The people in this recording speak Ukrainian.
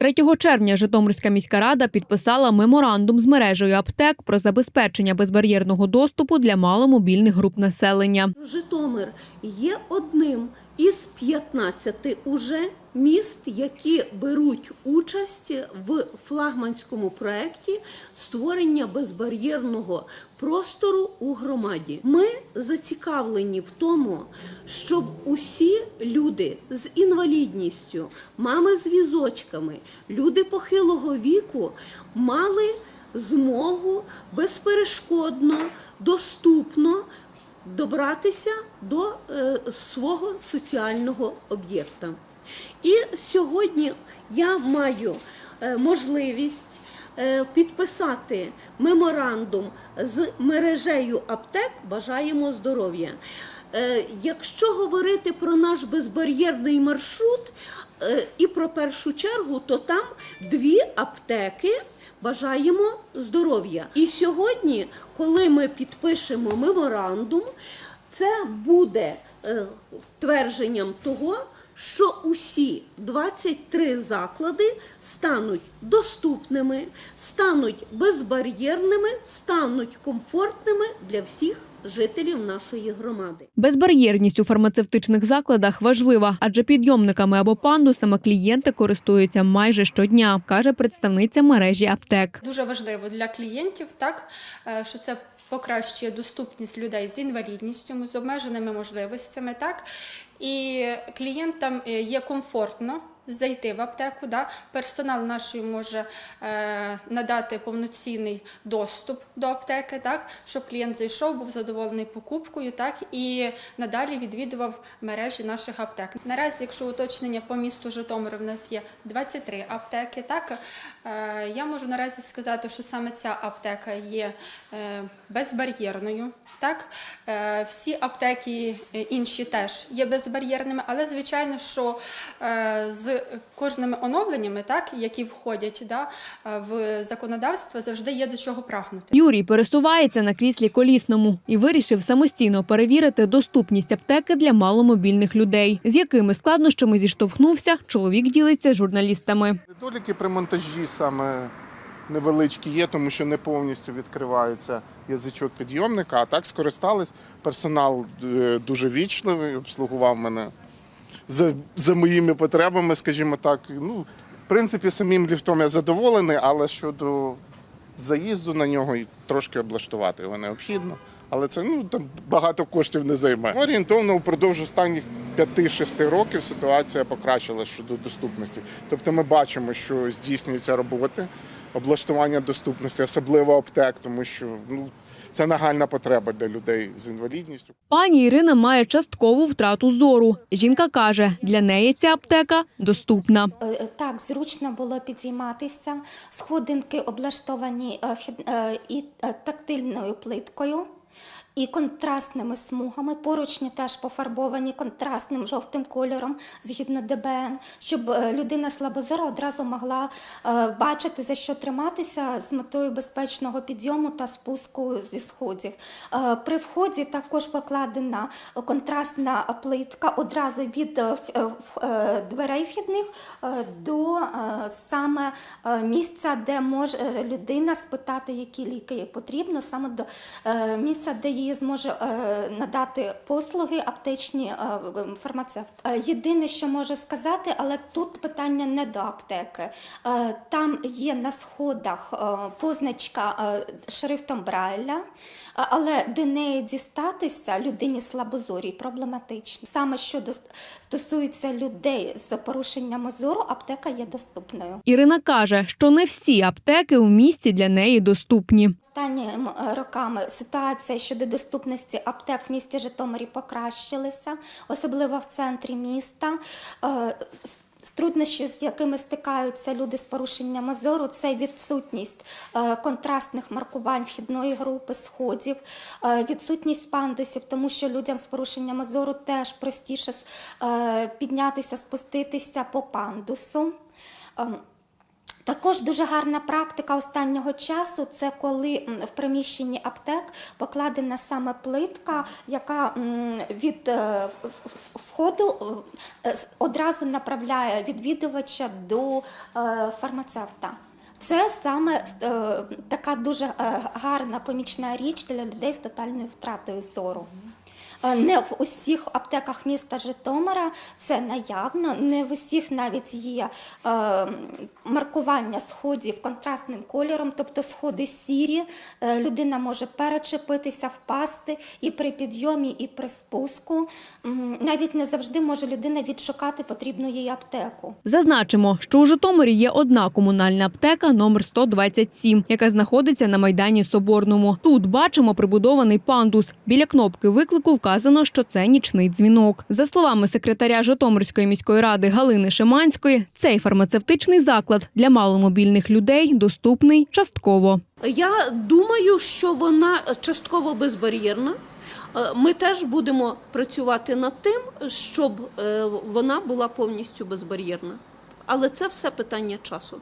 3 червня Житомирська міська рада підписала меморандум з мережею аптек про забезпечення безбар'єрного доступу для маломобільних груп населення. Житомир є одним із 15 уже міст, які беруть участь в флагманському проєкті створення безбар'єрного простору у громаді. Ми зацікавлені в тому, щоб усі люди з інвалідністю, мами з візочками, люди похилого віку мали змогу безперешкодно, доступно добратися до е, свого соціального об'єкта. І сьогодні я маю е, можливість е, підписати меморандум з мережею аптек Бажаємо здоров'я. Якщо говорити про наш безбар'єрний маршрут і про першу чергу, то там дві аптеки бажаємо здоров'я. І сьогодні, коли ми підпишемо меморандум, це буде е, твердженням того, що усі 23 заклади стануть доступними, стануть безбар'єрними, стануть комфортними для всіх жителів нашої громади. Безбар'єрність у фармацевтичних закладах важлива, адже підйомниками або пандусами клієнти користуються майже щодня, каже представниця мережі аптек. дуже важливо для клієнтів, так е, що це покращує доступність людей з інвалідністю, з обмеженими можливостями, так і клієнтам е, є комфортно. Зайти в аптеку, да? персонал наш може е, надати повноцінний доступ до аптеки, так? щоб клієнт зайшов, був задоволений покупкою, так? і надалі відвідував мережі наших аптек. Наразі, якщо уточнення по місту Житомир, в нас є 23 аптеки. Так? Е, я можу наразі сказати, що саме ця аптека є е, безбар'єрною. Так? Е, всі аптеки е, інші теж є безбар'єрними, але звичайно, що е, з кожними оновленнями, так, які входять да, е, в законодавство, завжди є до чого прагнути. Юрій пересувається на кріслі колісному і вирішив самостійно перевірити доступність аптеки для маломобільних людей. З якими складнощами зіштовхнувся, чоловік ділиться з журналістами. Недоліки при монтажі саме невеличкі є, тому що не повністю відкривається язичок підйомника, а так скористались. Персонал е, дуже вічливий, обслугував мене за, за моїми потребами, скажімо так. Ну, в принципі, самим ліфтом я задоволений, але щодо заїзду на нього і трошки облаштувати його необхідно. Але це ну там багато коштів не займе. Орієнтовно впродовж останніх 5-6 років ситуація покращила щодо доступності. Тобто ми бачимо, що здійснюються роботи, облаштування доступності, особливо аптек, тому що ну це нагальна потреба для людей з інвалідністю. Пані Ірина має часткову втрату зору. Жінка каже, для неї ця аптека доступна. Е, Так, зручно було підійматися. Сходинки облаштовані е, е, і е, тактильною плиткою. І контрастними смугами поручні теж пофарбовані контрастним жовтим кольором згідно ДБН, щоб е, людина слабозора одразу могла е, бачити за що триматися з метою безпечного підйому та спуску зі сходів. Е, При вході також покладена контрастна плитка одразу від дверей вхідних до саме місця, де може людина спитати, які ліки потрібно, саме до місця, де їй зможе е, надати послуги аптечні е, фармацевт. Е, Єдине, що можу сказати, але тут питання не до аптеки. Там є на сходах позначка шрифтом Брайля, але до неї дістатися людині слабозорій проблематично. Саме що стосується людей з порушенням зору, аптека є доступною. Ірина каже, що не всі аптеки у місті для неї доступні. Останніми роками ситуація щодо доступності аптек в місті Житомирі покращилася, особливо в центрі міста. Е, Труднощі, з якими стикаються люди з порушенням зору, це відсутність е, контрастних маркувань вхідної групи сходів, е, відсутність пандусів, тому що людям з порушенням зору теж простіше піднятися, спуститися по пандусу. Також дуже гарна практика останнього часу це коли в приміщенні аптек покладена саме плитка, яка від е, входу е, одразу направляє відвідувача до е, фармацевта. Це саме така дуже гарна помічна річ для людей з тотальною втратою зору. Е, Не в усіх аптеках міста Житомира це наявно, не в усіх навіть є е, маркування сходів контрастним кольором, тобто сходи сірі. Е, людина може перечепитися, впасти і при підйомі, і при спуску. Навіть не завжди може людина відшукати потрібну їй аптеку. Зазначимо, що у Житомирі є одна комунальна аптека номер 127, яка знаходиться на майдані Соборному. Тут бачимо прибудований пандус. Біля кнопки виклику вказано, що це нічний дзвінок. За словами секретаря Житомирської міської ради Галини Шиманської, цей фармацевтичний заклад для маломобільних людей доступний частково. Я думаю, що вона частково безбар'єрна. Е, Ми теж будемо працювати над тим, щоб е, вона була повністю безбар'єрна. Але це все питання часу.